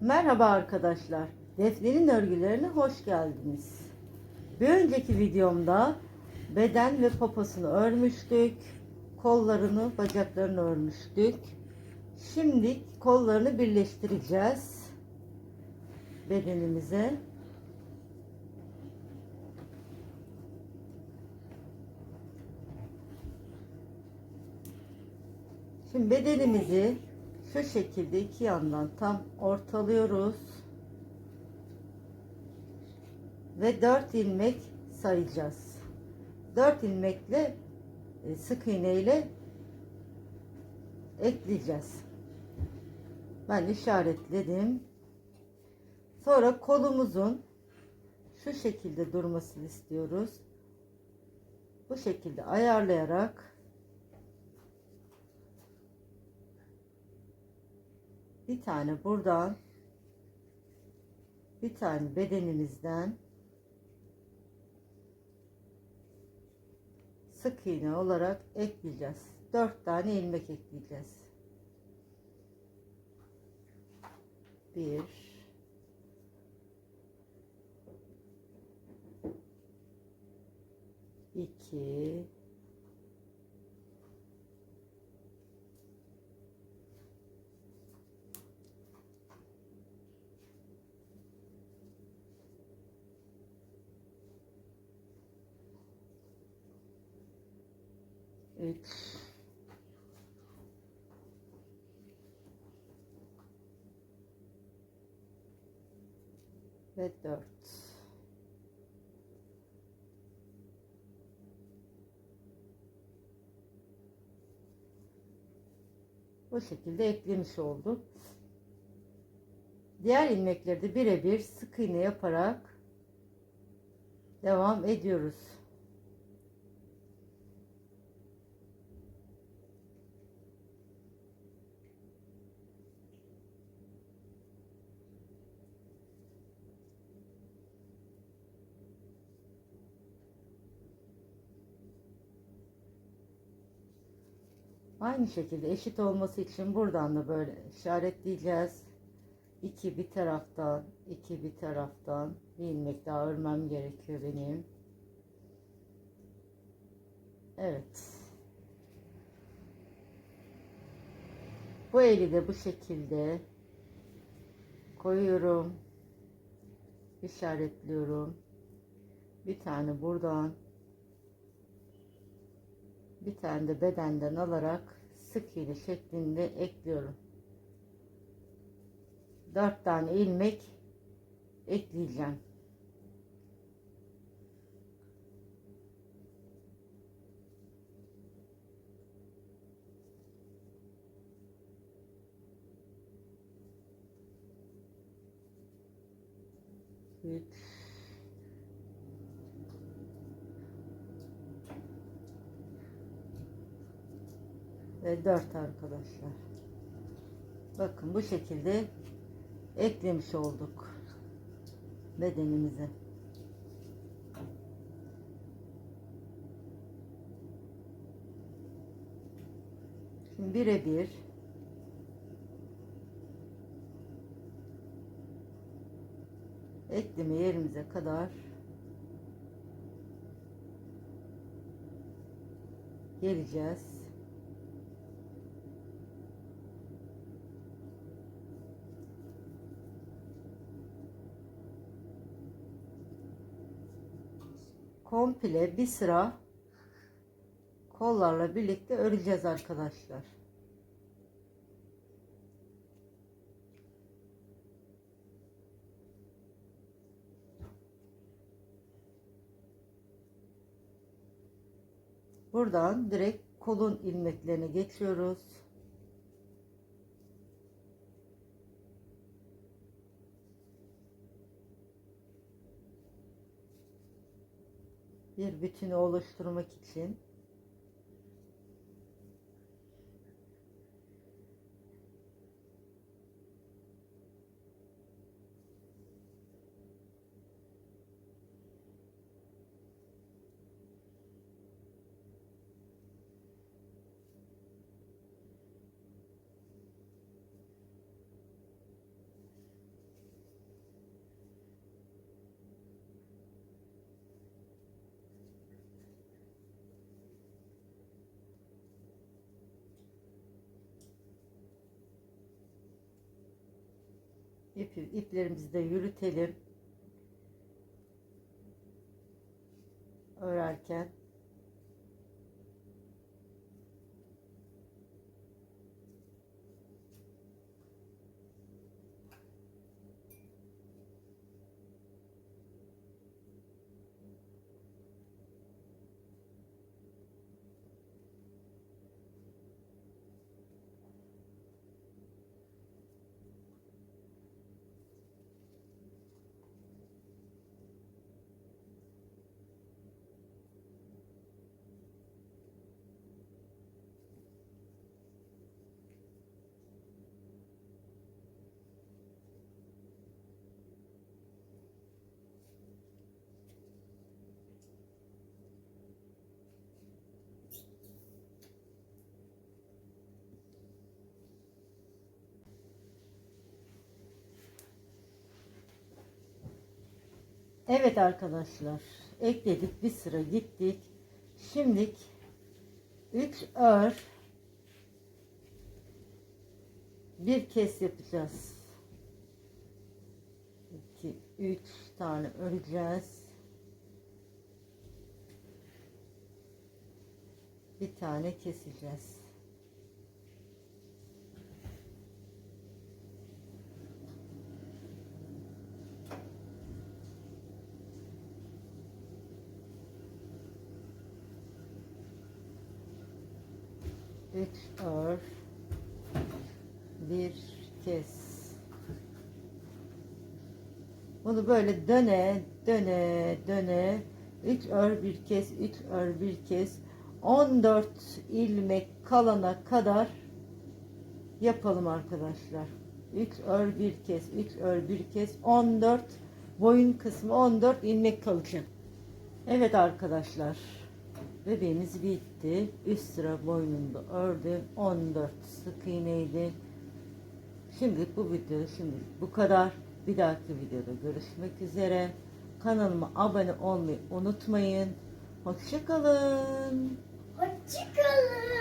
Merhaba arkadaşlar. Defne'nin örgülerine hoş geldiniz. Bir önceki videomda beden ve poposunu örmüştük. Kollarını, bacaklarını örmüştük. Şimdi kollarını birleştireceğiz bedenimize. Şimdi bedenimizi şu şekilde iki yandan tam ortalıyoruz. Ve 4 ilmek sayacağız. 4 ilmekle e, sık iğne ile ekleyeceğiz. Ben işaretledim. Sonra kolumuzun şu şekilde durmasını istiyoruz. Bu şekilde ayarlayarak bir tane buradan bir tane bedenimizden sık iğne olarak ekleyeceğiz. 4 tane ilmek ekleyeceğiz. 1 2 3 ve 4 bu şekilde eklemiş olduk. Diğer ilmekleri de birebir sık iğne yaparak devam ediyoruz. Aynı şekilde eşit olması için buradan da böyle işaretleyeceğiz. 2 bir taraftan, 2 bir taraftan bir ilmek daha örmem gerekiyor benim. Evet. Bu eli de bu şekilde koyuyorum. İşaretliyorum. Bir tane buradan bir tane de bedenden alarak sık iğne şeklinde ekliyorum. 4 tane ilmek ekleyeceğim. Üç. Ve 4 arkadaşlar. Bakın bu şekilde eklemiş olduk bedenimize. Şimdi birebir ekleme yerimize kadar geleceğiz. Komple bir sıra kollarla birlikte öreceğiz arkadaşlar. Buradan direkt kolun ilmeklerine geçiyoruz. Bir bütünü oluşturmak için İp, iplerimizi de yürütelim. Örerken. Evet arkadaşlar. Ekledik. Bir sıra gittik. Şimdi 3 ör bir kes yapacağız. 2 3 tane öreceğiz. Bir tane keseceğiz. Üç ör bir kes. Bunu böyle döne döne döne. 3 ör bir kes 3 ör bir kes 14 ilmek kalana kadar yapalım arkadaşlar. 3 ör bir kes 3 ör bir kes 14 boyun kısmı 14 ilmek kalacak. Evet arkadaşlar bebeğimiz bitti. Üst sıra boynunda ördüm. 14 sık iğneydi. Şimdi bu video şimdi bu kadar. Bir dahaki videoda görüşmek üzere. Kanalıma abone olmayı unutmayın. Hoşçakalın. Hoşçakalın.